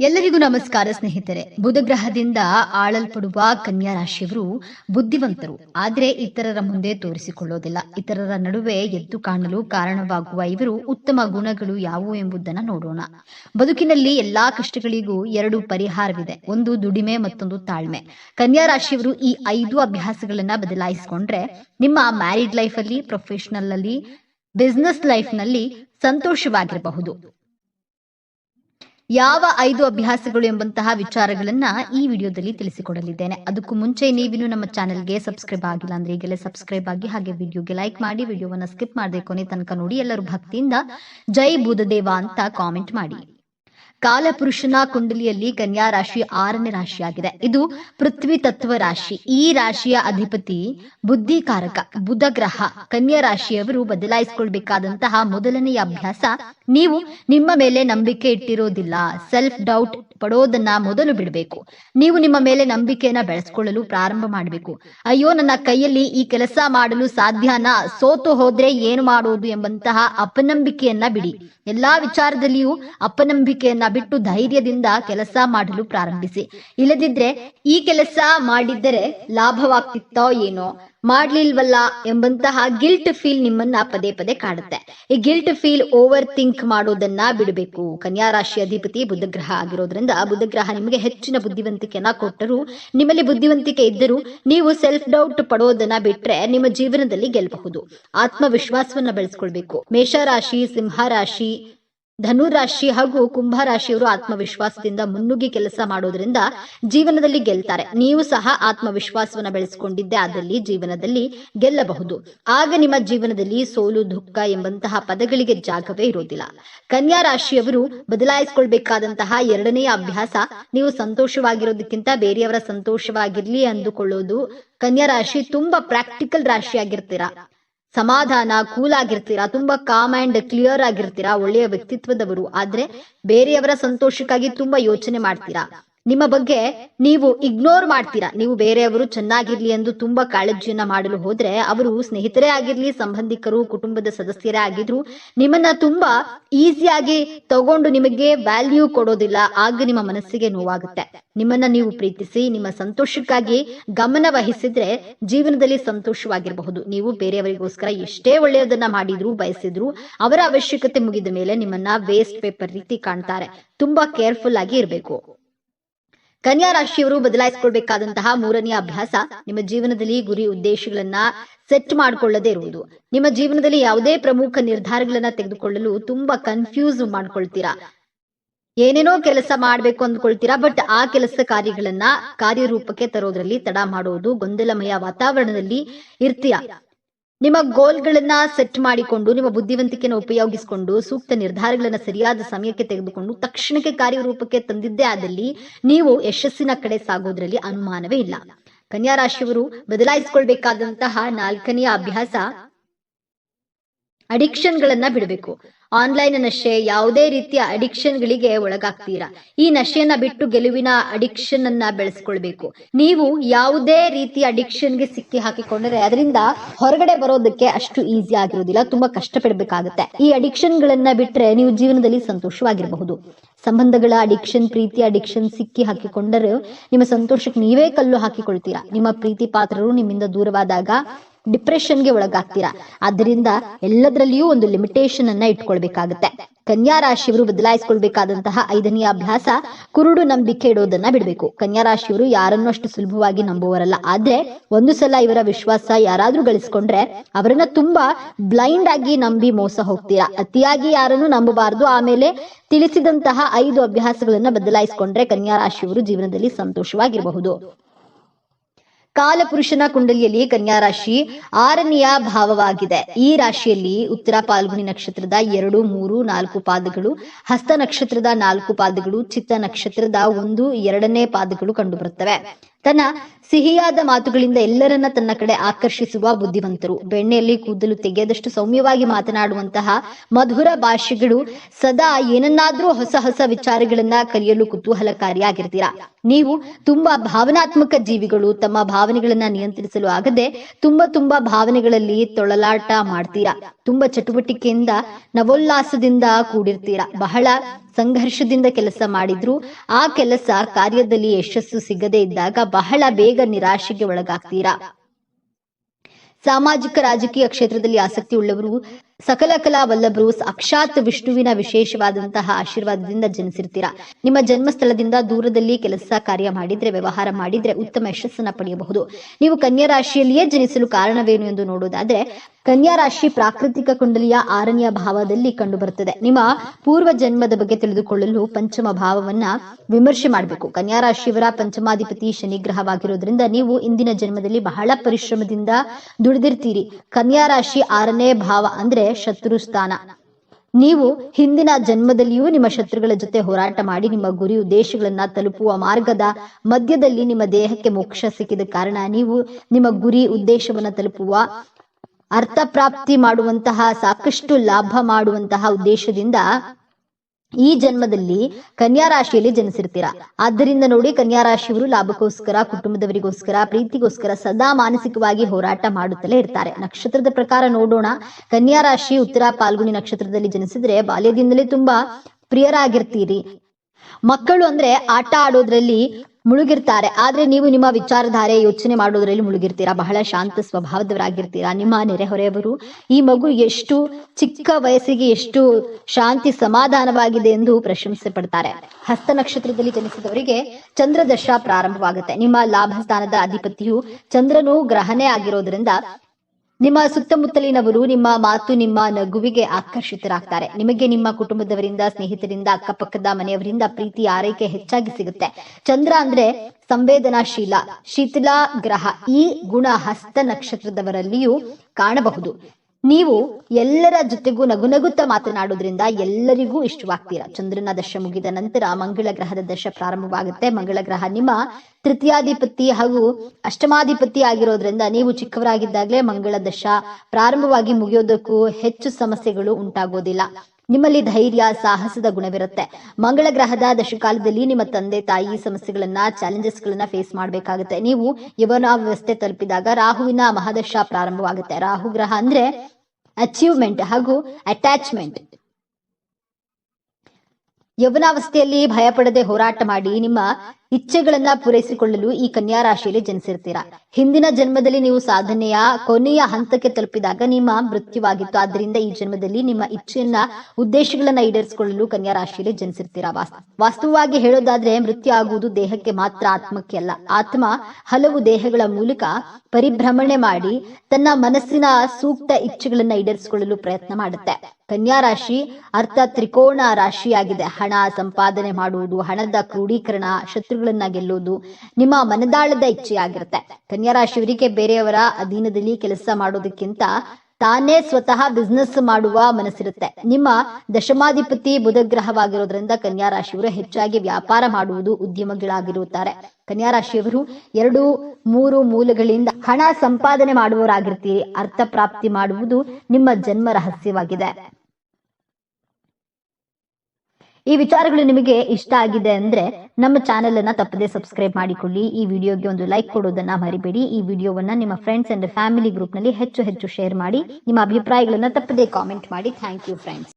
ಎಲ್ಲರಿಗೂ ನಮಸ್ಕಾರ, ಸ್ನೇಹಿತರೆ. ಬುಧಗ್ರಹದಿಂದ ಆಳಲ್ಪಡುವ ಕನ್ಯಾ ರಾಶಿಯವರು ಬುದ್ಧಿವಂತರು. ಆದರೆ ಇತರರ ಮುಂದೆ ತೋರಿಸಿಕೊಳ್ಳೋದಿಲ್ಲ. ಇತರರ ನಡುವೆ ಎದ್ದು ಕಾಣಲು ಕಾರಣವಾಗುವ ಇವರು ಉತ್ತಮ ಗುಣಗಳು ಯಾವುವು ಎಂಬುದನ್ನು ನೋಡೋಣ. ಬದುಕಿನಲ್ಲಿ ಎಲ್ಲಾ ಕಷ್ಟಗಳಿಗೂ ಎರಡು ಪರಿಹಾರವಿದೆ. ಒಂದು ದುಡಿಮೆ, ಮತ್ತೊಂದು ತಾಳ್ಮೆ. ಕನ್ಯಾ ರಾಶಿಯವರು ಈ ಐದು ಅಭ್ಯಾಸಗಳನ್ನ ಬದಲಾಯಿಸಿಕೊಂಡ್ರೆ ನಿಮ್ಮ ಮ್ಯಾರಿಡ್ ಲೈಫ್ ಅಲ್ಲಿ ಪ್ರೊಫೆಷನಲ್ ಅಲ್ಲಿ, ಬಿಸ್ನೆಸ್ ಲೈಫ್ನಲ್ಲಿ ಸಂತೋಷವಾಗಿರಬಹುದು. ಯಾವ ಐದು ಅಭ್ಯಾಸಗಳು ಎಂಬಂತಹ ವಿಚಾರಗಳನ್ನ ಈ ವಿಡಿಯೋದಲ್ಲಿ ತಿಳಿಸಿಕೊಡಲಿದ್ದೇನೆ. ಅದಕ್ಕೂ ಮುಂಚೆ ನೀವಿನ್ನು ನಮ್ಮ ಚಾನೆಲ್ಗೆ ಸಬ್ಸ್ಕ್ರೈಬ್ ಆಗಿಲ್ಲ ಅಂದ್ರೆ ಈಗಲೇ ಸಬ್ಸ್ಕ್ರೈಬ್ ಆಗಿ ಹಾಗೆ ವಿಡಿಯೋಗೆ ಲೈಕ್ ಮಾಡಿ, ವಿಡಿಯೋವನ್ನ ಸ್ಕಿಪ್ ಮಾಡದೆ ಕೊನೆ ತನಕ ನೋಡಿ ಎಲ್ಲರೂ ಭಕ್ತಿಯಿಂದ ಜೈ ಬುಧದೇವ ಅಂತ ಕಾಮೆಂಟ್ ಮಾಡಿ. ಕಾಲಪುರುಷನ ಕುಂಡಲಿಯಲ್ಲಿ ಕನ್ಯಾ ರಾಶಿ ಆರನೇ ರಾಶಿಯಾಗಿದೆ. ಇದು ಪೃಥ್ವಿ ತತ್ವ ರಾಶಿ. ಈ ರಾಶಿಯ ಅಧಿಪತಿ ಬುದ್ಧಿಕಾರಕ ಬುಧ ಗ್ರಹ ಕನ್ಯಾ ರಾಶಿಯವರು ಬದಲಾಯಿಸಿಕೊಳ್ಬೇಕಾದಂತಹ ಮೊದಲನೆಯ ಅಭ್ಯಾಸ ನೀವು ನಿಮ್ಮ ಮೇಲೆ ನಂಬಿಕೆ ಇಟ್ಟಿರೋದಿಲ್ಲ. ಸೆಲ್ಫ್ ಡೌಟ್ ಪಡೋದನ್ನ ಮೊದಲು ಬಿಡಬೇಕು. ನೀವು ನಿಮ್ಮ ಮೇಲೆ ನಂಬಿಕೆಯನ್ನ ಬೆಳೆಸ್ಕೊಳ್ಳಲು ಪ್ರಾರಂಭ ಮಾಡಬೇಕು. ಅಯ್ಯೋ, ನನ್ನ ಕೈಯಲ್ಲಿ ಈ ಕೆಲಸ ಮಾಡಲು ಸಾಧ್ಯನಾ? ಸೋತು ಹೋದ್ರೆ ಏನು ಮಾಡೋದು ಎಂಬಂತಹ ಅಪನಂಬಿಕೆಯನ್ನ ಬಿಡಿ. ಎಲ್ಲಾ ವಿಚಾರದಲ್ಲಿಯೂ ಅಪನಂಬಿಕೆಯನ್ನ ಬಿಟ್ಟು ಧೈರ್ಯದಿಂದ ಕೆಲಸ ಮಾಡಲು ಪ್ರಾರಂಭಿಸಿ. ಇಲ್ಲದಿದ್ರೆ ಈ ಕೆಲಸ ಮಾಡಿದ್ದರೆ ಲಾಭವಾಗ್ತಿತ್ತೋ ಏನೋ? ಮಾಡ್ಲಿಲ್ವಲ್ಲ ಎಂಬಂತಹ ಗಿಲ್ಟ್ ಫೀಲ್ ನಿಮ್ಮನ್ನ ಪದೇ ಪದೇ ಕಾಡುತ್ತೆ. ಈ ಗಿಲ್ಟ್ ಫೀಲ್ ಓವರ್ ಥಿಂಕ್ ಮಾಡೋದನ್ನ ಬಿಡಬೇಕು. ಕನ್ಯಾ ರಾಶಿ ಅಧಿಪತಿ ಬುಧಗ್ರಹ ಆಗಿರೋದ್ರಿಂದ ಬುಧಗ್ರಹ ನಿಮಗೆ ಹೆಚ್ಚಿನ ಬುದ್ಧಿವಂತಿಕೆಯನ್ನ ಕೊಟ್ಟರು. ನಿಮ್ಮಲ್ಲಿ ಬುದ್ಧಿವಂತಿಕೆ ಇದ್ದರೂ ನೀವು ಸೆಲ್ಫ್ ಡೌಟ್ ಪಡೋದನ್ನ ಬಿಟ್ರೆ ನಿಮ್ಮ ಜೀವನದಲ್ಲಿ ಗೆಲ್ಲಬಹುದು ಆತ್ಮವಿಶ್ವಾಸವನ್ನ ಬೆಳೆಸ್ಕೊಳ್ಬೇಕು. ಮೇಷರಾಶಿ ಸಿಂಹ ರಾಶಿ ಧನು ರಾಶಿ ಹಾಗೂ ಕುಂಭ ರಾಶಿಯವರು ಆತ್ಮವಿಶ್ವಾಸದಿಂದ ಮುನ್ನುಗ್ಗಿ ಕೆಲಸ ಮಾಡೋದ್ರಿಂದ ಜೀವನದಲ್ಲಿ ಗೆಲ್ತಾರೆ. ನೀವು ಸಹ ಆತ್ಮವಿಶ್ವಾಸವನ್ನ ಬೆಳೆಸಿಕೊಂಡಿದ್ದೆ ಅದರಲ್ಲಿ ಜೀವನದಲ್ಲಿ ಗೆಲ್ಲಬಹುದು. ಆಗ ನಿಮ್ಮ ಜೀವನದಲ್ಲಿ ಸೋಲು, ದುಃಖ ಎಂಬಂತಹ ಪದಗಳಿಗೆ ಜಾಗವೇ ಇರೋದಿಲ್ಲ. ಕನ್ಯಾ ರಾಶಿಯವರು ಬದಲಾಯಿಸಿಕೊಳ್ಬೇಕಾದಂತಹ ಎರಡನೆಯ ಅಭ್ಯಾಸ, ನೀವು ಸಂತೋಷವಾಗಿರೋದಕ್ಕಿಂತ ಬೇರೆಯವರ ಸಂತೋಷವಾಗಿರ್ಲಿ ಅಂದುಕೊಳ್ಳೋದು ಕನ್ಯಾ ರಾಶಿ ತುಂಬಾ ಪ್ರಾಕ್ಟಿಕಲ್ ರಾಶಿ ಆಗಿರ್ತೀರಾ ಸಮಾಧಾನ ಕೂಲ್ ಆಗಿರ್ತೀರಾ, ತುಂಬಾ ಕಾಮ್ ಅಂಡ್ ಕ್ಲಿಯರ್ ಆಗಿರ್ತೀರಾ ಒಳ್ಳೆಯ ವ್ಯಕ್ತಿತ್ವದವರು. ಆದ್ರೆ, ಬೇರೆಯವರ ಸಂತೋಷಕ್ಕಾಗಿ ತುಂಬಾ ಯೋಚನೆ ಮಾಡ್ತೀರಾ? ನಿಮ್ಮ ಬಗ್ಗೆ ನೀವು ಇಗ್ನೋರ್ ಮಾಡ್ತೀರಾ? ನೀವು ಬೇರೆಯವರು ಚೆನ್ನಾಗಿರ್ಲಿ ಎಂದು ತುಂಬಾ ಕಾಳಜಿಯನ್ನ ಮಾಡಲು ಹೋದ್ರೆ ಅವರು ಸ್ನೇಹಿತರೇ ಆಗಿರ್ಲಿ, ಸಂಬಂಧಿಕರು, ಕುಟುಂಬದ ಸದಸ್ಯರೇ ಆಗಿದ್ರು, ನಿಮ್ಮನ್ನ ತುಂಬಾ ಈಸಿಯಾಗಿ ತಗೊಂಡು ನಿಮಗೆ ವ್ಯಾಲ್ಯೂ ಕೊಡೋದಿಲ್ಲ. ಆಗ ನಿಮ್ಮ ಮನಸ್ಸಿಗೆ ನೋವಾಗುತ್ತೆ. ನಿಮ್ಮನ್ನ ನೀವು ಪ್ರೀತಿಸಿ, ನಿಮ್ಮ ಸಂತೋಷಕ್ಕಾಗಿ ಗಮನ ವಹಿಸಿದ್ರೆ ಜೀವನದಲ್ಲಿ ಸಂತೋಷವಾಗಿರಬಹುದು. ನೀವು ಬೇರೆಯವರಿಗೋಸ್ಕರ ಎಷ್ಟೇ ಒಳ್ಳೆಯದನ್ನ ಮಾಡಿದ್ರು ಬಯಸಿದ್ರು ಅವರ ಅವಶ್ಯಕತೆ ಮುಗಿದ ಮೇಲೆ ನಿಮ್ಮನ್ನ ವೇಸ್ಟ್ ಪೇಪರ್ ರೀತಿ ಕಾಣ್ತಾರೆ. ತುಂಬಾ ಕೇರ್ಫುಲ್ ಆಗಿ ಇರಬೇಕು. ಕನ್ಯಾ ರಾಶಿಯವರು ಬದಲಾಯಿಸಿಕೊಳ್ಬೇಕಾದಂತಹ ಮೂರನೆಯ ಅಭ್ಯಾಸ ನಿಮ್ಮ ಜೀವನದಲ್ಲಿ ಗುರಿ ಉದ್ದೇಶಗಳನ್ನ ಸೆಟ್ ಮಾಡಿಕೊಳ್ಳದೇ ಇರುವುದು. ನಿಮ್ಮ ಜೀವನದಲ್ಲಿ ಯಾವುದೇ ಪ್ರಮುಖ ನಿರ್ಧಾರಗಳನ್ನ ತೆಗೆದುಕೊಳ್ಳಲು ತುಂಬಾ ಕನ್ಫ್ಯೂಸ್ ಮಾಡ್ಕೊಳ್ತೀರಾ. ಏನೇನೋ ಕೆಲಸ ಮಾಡ್ಬೇಕು ಅಂದ್ಕೊಳ್ತೀರಾ ಬಟ್ ಆ ಕೆಲಸ ಕಾರ್ಯಗಳನ್ನ ಕಾರ್ಯರೂಪಕ್ಕೆ ತರೋದ್ರಲ್ಲಿ ತಡ ಮಾಡೋದು, ಗೊಂದಲಮಯ ವಾತಾವರಣದಲ್ಲಿ ಇರ್ತೀರಾ. ನಿಮ್ಮ ಗೋಲ್ಗಳನ್ನ ಸೆಟ್ ಮಾಡಿಕೊಂಡು, ನಿಮ್ಮ ಬುದ್ಧಿವಂತಿಕೆಯನ್ನು ಉಪಯೋಗಿಸಿಕೊಂಡು, ಸೂಕ್ತ ನಿರ್ಧಾರಗಳನ್ನ ಸರಿಯಾದ ಸಮಯಕ್ಕೆ ತೆಗೆದುಕೊಂಡು, ತಕ್ಷಣಕ್ಕೆ ಕಾರ್ಯರೂಪಕ್ಕೆ ತಂದಿದ್ದೇ ಆದಲ್ಲಿ ನೀವು ಯಶಸ್ಸಿನ ಕಡೆ ಸಾಗೋದ್ರಲ್ಲಿ ಅನುಮಾನವೇ ಇಲ್ಲ. ಕನ್ಯಾ ರಾಶಿಯವರು ಬದಲಾಯಿಸಿಕೊಳ್ಬೇಕಾದಂತಹ ನಾಲ್ಕನೆಯ ಅಭ್ಯಾಸ ಅಡಿಕ್ಷನ್ ಗಳನ್ನ ಬಿಡಬೇಕು. ಆನ್ಲೈನ್ ನಶೆ, ಯಾವುದೇ ರೀತಿಯ ಅಡಿಕ್ಷನ್ ಗಳಿಗೆ ಒಳಗಾಗ್ತೀರಾ? ಈ ನಶೆಯನ್ನ ಬಿಟ್ಟು ಗೆಲುವಿನ ಅಡಿಕ್ಷನ್ ಅನ್ನ ಬೆಳೆಸ್ಕೊಳ್ಬೇಕು. ನೀವು ಯಾವುದೇ ರೀತಿಯ ಅಡಿಕ್ಷನ್ಗೆ ಸಿಕ್ಕಿ ಹಾಕಿಕೊಂಡ್ರೆ ಅದರಿಂದ ಹೊರಗಡೆ ಬರೋದಕ್ಕೆ ಅಷ್ಟು ಈಸಿ ಆಗಿರೋದಿಲ್ಲ, ತುಂಬಾ ಕಷ್ಟಪಡಬೇಕಾಗುತ್ತೆ. ಈ ಅಡಿಕ್ಷನ್ ಗಳನ್ನ ಬಿಟ್ರೆ ನೀವು ಜೀವನದಲ್ಲಿ ಸಂತೋಷವಾಗಿರಬಹುದು. ಸಂಬಂಧಗಳ ಅಡಿಕ್ಷನ್ ಪ್ರೀತಿ ಅಡಿಕ್ಷನ್ ಸಿಕ್ಕಿ ಹಾಕಿಕೊಂಡರೆ ನಿಮ್ಮ ಸಂತೋಷಕ್ಕೆ ನೀವೇ ಕಲ್ಲು ಹಾಕಿಕೊಳ್ತೀರಾ? ನಿಮ್ಮ ಪ್ರೀತಿ ಪಾತ್ರರು ನಿಮ್ಮಿಂದ ದೂರವಾದಾಗ ಡಿಪ್ರೆಷನ್ಗೆ ಒಳಗಾಗ್ತೀರಾ? ಆದ್ದರಿಂದ ಎಲ್ಲದರಲ್ಲಿಯೂ ಒಂದು ಲಿಮಿಟೇಷನ್ ಅನ್ನ ಇಟ್ಕೊಳ್ಬೇಕಾಗತ್ತೆ. ಕನ್ಯಾ ರಾಶಿಯವರು ಬದಲಾಯಿಸಿಕೊಳ್ಬೇಕಾದಂತಹ ಐದನೆಯ ಅಭ್ಯಾಸ ಕುರುಡು ನಂಬಿಕೆ ಇಡೋದನ್ನ ಬಿಡಬೇಕು. ಕನ್ಯಾ ರಾಶಿಯವರು ಯಾರನ್ನೂ ಅಷ್ಟು ಸುಲಭವಾಗಿ ನಂಬುವರಲ್ಲ ಆದ್ರೆ ಒಂದು ಸಲ ಇವರ ವಿಶ್ವಾಸ ಯಾರಾದ್ರೂ ಗಳಿಸ್ಕೊಂಡ್ರೆ ಅವರನ್ನ ತುಂಬಾ ಬ್ಲೈಂಡ್ ಆಗಿ ನಂಬಿ ಮೋಸ ಹೋಗ್ತೀರಾ? ಅತಿಯಾಗಿ ಯಾರನ್ನು ನಂಬಬಾರದು. ಆಮೇಲೆ ತಿಳಿಸಿದಂತಹ ಐದು ಅಭ್ಯಾಸಗಳನ್ನ ಬದಲಾಯಿಸಿಕೊಂಡ್ರೆ ಕನ್ಯಾ ರಾಶಿಯವರು ಜೀವನದಲ್ಲಿ ಸಂತೋಷವಾಗಿರಬಹುದು. ಕಾಲಪುರುಷನ ಕುಂಡಲಿಯಲ್ಲಿ ಕನ್ಯಾ ರಾಶಿ ಆರನೆಯ ಭಾವವಾಗಿದೆ. ಈ ರಾಶಿಯಲ್ಲಿ ಉತ್ತರ ಪಾಲ್ಗುಣಿ ನಕ್ಷತ್ರದ ಎರಡು, ಮೂರು, ನಾಲ್ಕು ಪಾದಗಳು, ಹಸ್ತ ನಕ್ಷತ್ರದ ನಾಲ್ಕು ಪಾದಗಳು, ಚಿತ್ತ ನಕ್ಷತ್ರದ ಒಂದು, ಎರಡನೇ ಪಾದಗಳು ಕಂಡುಬರುತ್ತವೆ. ತನ್ನ ಸಿಹಿಯಾದ ಮಾತುಗಳಿಂದ ಎಲ್ಲರನ್ನ ತನ್ನ ಕಡೆ ಆಕರ್ಷಿಸುವ ಬುದ್ಧಿವಂತರು. ಬೆಣ್ಣೆಯಲ್ಲಿ ಕೂದಲು ತೆಗೆಯದಷ್ಟು ಸೌಮ್ಯವಾಗಿ ಮಾತನಾಡುವಂತಹ ಮಧುರ ಭಾಷೆಗಳು ಸದಾ ಏನನ್ನಾದ್ರೂ ಹೊಸ ಹೊಸ ವಿಚಾರಗಳನ್ನ ಕಲಿಯಲು ಕುತೂಹಲಕಾರಿಯಾಗಿರ್ತೀರಾ? ನೀವು ತುಂಬಾ ಭಾವನಾತ್ಮಕ ಜೀವಿಗಳು, ತಮ್ಮ ಭಾವನೆಗಳನ್ನ ನಿಯಂತ್ರಿಸಲು ಆಗದೆ ತುಂಬಾ ತುಂಬಾ ಭಾವನೆಗಳಲ್ಲಿ ತೊಳಲಾಟ ಮಾಡ್ತೀರಾ? ತುಂಬಾ ಚಟುವಟಿಕೆಯಿಂದ, ನವೋಲ್ಲಾಸದಿಂದ ಕೂಡಿರ್ತೀರಾ? ಬಹಳ ಸಂಘರ್ಷದಿಂದ ಕೆಲಸ ಮಾಡಿದ್ರು ಆ ಕೆಲಸ ಕಾರ್ಯದಲ್ಲಿ ಯಶಸ್ಸು ಸಿಗದೇ ಇದ್ದಾಗ ಬಹಳ ಬೇಗ ನಿರಾಶೆಗೆ ಒಳಗಾಗ್ತೀರಾ? ಸಾಮಾಜಿಕ ರಾಜಕೀಯ ಕ್ಷೇತ್ರದಲ್ಲಿ ಆಸಕ್ತಿ ಉಳ್ಳವರು ಸಕಲ ಕಲಾ ವಲ್ಲಭರು ಸಾಕ್ಷಾತ್ ವಿಷ್ಣುವಿನ ವಿಶೇಷವಾದಂತಹ ಆಶೀರ್ವಾದದಿಂದ ಜನಿಸಿರ್ತೀರಾ? ನಿಮ್ಮ ಜನ್ಮ ಸ್ಥಳದಿಂದ ದೂರದಲ್ಲಿ ಕೆಲಸ ಕಾರ್ಯ ಮಾಡಿದ್ರೆ, ವ್ಯವಹಾರ ಮಾಡಿದ್ರೆ ಉತ್ತಮ ಯಶಸ್ಸನ್ನ ಪಡೆಯಬಹುದು. ನೀವು ಕನ್ಯಾ ರಾಶಿಯಲ್ಲಿಯೇ ಜನಿಸಲು ಕಾರಣವೇನು ಎಂದು ನೋಡುವುದಾದ್ರೆ ಕನ್ಯಾ ರಾಶಿ ಪ್ರಾಕೃತಿಕ ಕುಂಡಲಿಯ ಆರನೆಯ ಭಾವದಲ್ಲಿ ಕಂಡು ಬರುತ್ತದೆ ನಿಮ್ಮ ಪೂರ್ವ ಜನ್ಮದ ಬಗ್ಗೆ ತಿಳಿದುಕೊಳ್ಳಲು ಪಂಚಮ ಭಾವವನ್ನ ವಿಮರ್ಶೆ ಮಾಡಬೇಕು. ಕನ್ಯಾ ರಾಶಿಯವರ ಪಂಚಮಾಧಿಪತಿ ಶನಿ ಗ್ರಹವಾಗಿರೋದ್ರಿಂದ ನೀವು ಇಂದಿನ ಜನ್ಮದಲ್ಲಿ ಬಹಳ ಪರಿಶ್ರಮದಿಂದ ದುಡಿದಿರ್ತೀರಿ. ಕನ್ಯಾ ರಾಶಿ ಆರನೇ ಭಾವ ಅಂದ್ರೆ ಶತ್ರು ಸ್ಥಾನ ನೀವು ಹಿಂದಿನ ಜನ್ಮದಲ್ಲಿಯೂ ನಿಮ್ಮ ಶತ್ರುಗಳ ಜೊತೆ ಹೋರಾಟ ಮಾಡಿ ನಿಮ್ಮ ಗುರಿ ಉದ್ದೇಶಗಳನ್ನ ತಲುಪುವ ಮಾರ್ಗದ ಮಧ್ಯದಲ್ಲಿ ನಿಮ್ಮ ದೇಹಕ್ಕೆ ಮೋಕ್ಷ ಸಿಕ್ಕಿದ ಕಾರಣ ನೀವು ನಿಮ್ಮ ಗುರಿ ಉದ್ದೇಶವನ್ನ ತಲುಪುವ ಅರ್ಥ ಪ್ರಾಪ್ತಿ ಮಾಡುವಂತಹ ಸಾಕಷ್ಟು ಲಾಭ ಮಾಡುವಂತಹ ಉದ್ದೇಶದಿಂದ ಈ ಜನ್ಮದಲ್ಲಿ ಕನ್ಯಾ ರಾಶಿಯಲ್ಲಿ ಜನಿಸಿರ್ತೀರಾ? ಆದ್ದರಿಂದ ನೋಡಿ, ಕನ್ಯಾ ರಾಶಿಯವರು ಲಾಭಕ್ಕೋಸ್ಕರ, ಕುಟುಂಬದವರಿಗೋಸ್ಕರ, ಪ್ರೀತಿಗೋಸ್ಕರ ಸದಾ ಮಾನಸಿಕವಾಗಿ ಹೋರಾಟ ಮಾಡುತ್ತಲೇ ಇರ್ತಾರೆ. ನಕ್ಷತ್ರದ ಪ್ರಕಾರ ನೋಡೋಣ. ಕನ್ಯಾ ರಾಶಿ ಉತ್ತರ ಪಾಲ್ಗುಣಿ ನಕ್ಷತ್ರದಲ್ಲಿ ಜನಿಸಿದ್ರೆ ಬಾಲ್ಯದಿಂದಲೇ ತುಂಬಾ ಪ್ರಿಯರಾಗಿರ್ತೀರಿ. ಮಕ್ಕಳು ಅಂದ್ರೆ ಆಟ ಆಡೋದ್ರಲ್ಲಿ ಮುಳುಗಿರ್ತಾರೆ. ಆದ್ರೆ ನೀವು ನಿಮ್ಮ ವಿಚಾರಧಾರೆ ಯೋಚನೆ ಮಾಡೋದ್ರಲ್ಲಿ ಮುಳುಗಿರ್ತೀರಾ? ಬಹಳ ಶಾಂತ ಸ್ವಭಾವದವರಾಗಿರ್ತೀರಾ? ನಿಮ್ಮ ನೆರೆಹೊರೆಯವರು ಈ ಮಗು ಎಷ್ಟು ಚಿಕ್ಕ ವಯಸ್ಸಿಗೆ ಎಷ್ಟು ಶಾಂತಿ ಸಮಾಧಾನವಾಗಿದೆ ಎಂದು ಪ್ರಶಂಸೆ ಪಡ್ತಾರೆ. ಹಸ್ತ ನಕ್ಷತ್ರದಲ್ಲಿ ಜನಿಸಿದವರಿಗೆ ಚಂದ್ರದಶ ಪ್ರಾರಂಭವಾಗುತ್ತೆ. ನಿಮ್ಮ ಲಾಭ ಸ್ಥಾನದ ಅಧಿಪತಿಯು ಚಂದ್ರನು ಗ್ರಹಣೆ ಆಗಿರೋದ್ರಿಂದ ನಿಮ್ಮ ಸುತ್ತಮುತ್ತಲಿನವರು ನಿಮ್ಮ ಮಾತು ನಿಮ್ಮ ನಗುವಿಗೆ ಆಕರ್ಷಿತರಾಗ್ತಾರೆ. ನಿಮಗೆ ನಿಮ್ಮ ಕುಟುಂಬದವರಿಂದ, ಸ್ನೇಹಿತರಿಂದ, ಅಕ್ಕಪಕ್ಕದ ಮನೆಯವರಿಂದ ಪ್ರೀತಿ ಆರೈಕೆ ಹೆಚ್ಚಾಗಿ ಸಿಗುತ್ತೆ. ಚಂದ್ರ ಅಂದ್ರೆ ಸಂವೇದನಾಶೀಲ ಶೀತಲ ಗ್ರಹ ಈ ಗುಣ ಹಸ್ತ ನಕ್ಷತ್ರದವರಲ್ಲಿಯೂ ಕಾಣಬಹುದು. ನೀವು ಎಲ್ಲರ ಜೊತೆಗೂ ನಗು ನಗುತ್ತಾ ಮಾತನಾಡೋದ್ರಿಂದ ಎಲ್ಲರಿಗೂ ಇಷ್ಟವಾಗ್ತೀರಾ? ಚಂದ್ರನ ದಶ ಮುಗಿದ ನಂತರ ಮಂಗಳ ಗ್ರಹದ ದಶ ಪ್ರಾರಂಭವಾಗುತ್ತೆ. ಮಂಗಳ ಗ್ರಹ ನಿಮ್ಮ ತೃತೀಯಾಧಿಪತಿ ಹಾಗೂ ಅಷ್ಟಮಾಧಿಪತಿ ಆಗಿರೋದ್ರಿಂದ ನೀವು ಚಿಕ್ಕವರಾಗಿದ್ದಾಗಲೇ ಮಂಗಳ ದಶ ಪ್ರಾರಂಭವಾಗಿ ಮುಗಿಯೋದಕ್ಕೂ ಹೆಚ್ಚು ಸಮಸ್ಯೆಗಳು ಉಂಟಾಗೋದಿಲ್ಲ. ನಿಮ್ಮಲ್ಲಿ ಧೈರ್ಯ, ಸಾಹಸದ ಗುಣವಿರುತ್ತೆ. ಮಂಗಳ ಗ್ರಹದ ದಶಕಾಲದಲ್ಲಿ ನಿಮ್ಮ ತಂದೆ, ತಾಯಿ ಸಮಸ್ಯೆಗಳನ್ನ ಚಾಲೆಂಜಸ್ ಗಳನ್ನ ಫೇಸ್ ಮಾಡಬೇಕಾಗುತ್ತೆ. ನೀವು ಯವನ ವ್ಯವಸ್ಥೆ ತಲುಪಿದಾಗ ರಾಹುವಿನ ಮಹಾದಶ ಪ್ರಾರಂಭವಾಗುತ್ತೆ. ರಾಹು ಗ್ರಹ ಅಂದ್ರೆ ಅಚೀವ್ಮೆಂಟ್ ಹಾಗೂ ಅಟ್ಯಾಚ್ಮೆಂಟ್ ಯೌವನಾವಸ್ಥೆಯಲ್ಲಿ ಭಯಪಡದೆ ಹೋರಾಟ ಮಾಡಿ ನಿಮ್ಮ ಇಚ್ಛೆಗಳನ್ನ ಪೂರೈಸಿಕೊಳ್ಳಲು ಈ ಕನ್ಯಾ ರಾಶಿಯಲ್ಲಿ ಜನಿಸಿರ್ತೀರಾ. ಹಿಂದಿನ ಜನ್ಮದಲ್ಲಿ ನೀವು ಸಾಧನೆಯ ಕೊನೆಯ ಹಂತಕ್ಕೆ ತಲುಪಿದಾಗ ನಿಮ್ಮ ಮೃತ್ಯುವಾಗಿತ್ತು. ಆದ್ದರಿಂದ ಈ ಜನ್ಮದಲ್ಲಿ ನಿಮ್ಮ ಇಚ್ಛೆಯನ್ನ, ಉದ್ದೇಶಗಳನ್ನ ಈಡೇರಿಸಿಕೊಳ್ಳಲು ಕನ್ಯಾ ರಾಶಿಯಲ್ಲಿ ಜನಿಸಿರ್ತೀರಾ. ವಾಸ್- ವಾಸ್ತವವಾಗಿ ಹೇಳೋದಾದ್ರೆ ಮೃತ್ಯು ಆಗುವುದು ದೇಹಕ್ಕೆ ಮಾತ್ರ ಆತ್ಮಕ್ಕೆ ಅಲ್ಲ. ಆತ್ಮ ಹಲವು ದೇಹಗಳ ಮೂಲಕ ಪರಿಭ್ರಮಣೆ ಮಾಡಿ ತನ್ನ ಮನಸ್ಸಿನ ಸೂಕ್ತ ಇಚ್ಛೆಗಳನ್ನ ಈಡೇರಿಸಿಕೊಳ್ಳಲು ಪ್ರಯತ್ನ ಮಾಡುತ್ತೆ. ಕನ್ಯಾ ರಾಶಿ ಅರ್ಥ ತ್ರಿಕೋಣ ರಾಶಿಯಾಗಿದೆ. ಹಣ ಸಂಪಾದನೆ ಮಾಡುವುದು, ಹಣದ ಕ್ರೋಢೀಕರಣ ಶತ್ರುಗಳನ್ನ ಗೆಲ್ಲುವುದು ನಿಮ್ಮ ಮನದಾಳದ ಇಚ್ಛೆಯಾಗಿರುತ್ತೆ. ಕನ್ಯಾ ರಾಶಿಯವರಿಗೆ ಬೇರೆಯವರ ಅಧೀನದಲ್ಲಿ ಕೆಲಸ ಮಾಡೋದಕ್ಕಿಂತ ತಾನೇ ಸ್ವತಃ ಬಿಸ್ನೆಸ್ ಮಾಡುವ ಮನಸ್ಸಿರುತ್ತೆ. ನಿಮ್ಮ ದಶಮಾಧಿಪತಿ ಬುಧ ಗ್ರಹವಾಗಿರೋದ್ರಿಂದ ಕನ್ಯಾ ರಾಶಿಯವರು ಹೆಚ್ಚಾಗಿ ವ್ಯಾಪಾರ ಮಾಡುವುದು ಉದ್ಯಮಗಳಾಗಿರುತ್ತಾರೆ. ಕನ್ಯಾ ರಾಶಿಯವರು ಎರಡು, ಮೂರು ಮೂಲಗಳಿಂದ ಹಣ ಸಂಪಾದನೆ ಮಾಡುವವರಾಗಿರ್ತೀರಿ. ಅರ್ಥ ಪ್ರಾಪ್ತಿ ಮಾಡುವುದು ನಿಮ್ಮ ಜನ್ಮ ರಹಸ್ಯವಾಗಿದೆ. ಈ ವಿಚಾರಗಳು ನಿಮಗೆ ಇಷ್ಟ ಆಗಿದೆ ಅಂದ್ರೆ ನಮ್ಮ ಚಾನೆಲ್ ಅನ್ನ ತಪ್ಪದೆ ಸಬ್ಸ್ಕ್ರೈಬ್ ಮಾಡಿಕೊಳ್ಳಿ. ಈ ವಿಡಿಯೋಗೆ ಒಂದು ಲೈಕ್ ಕೊಡೋದನ್ನ ಮರಿಬೇಡಿ. ಈ ವಿಡಿಯೋವನ್ನ ನಿಮ್ಮ ಫ್ರೆಂಡ್ಸ್ ಅಂಡ್ ಫ್ಯಾಮಿಲಿ ಗ್ರೂಪ್ನಲ್ಲಿ ಹೆಚ್ಚು ಹೆಚ್ಚು ಶೇರ್ ಮಾಡಿ. ನಿಮ್ಮ ಅಭಿಪ್ರಾಯಗಳನ್ನ ತಪ್ಪದೆ ಕಾಮೆಂಟ್ ಮಾಡಿ. Thank you friends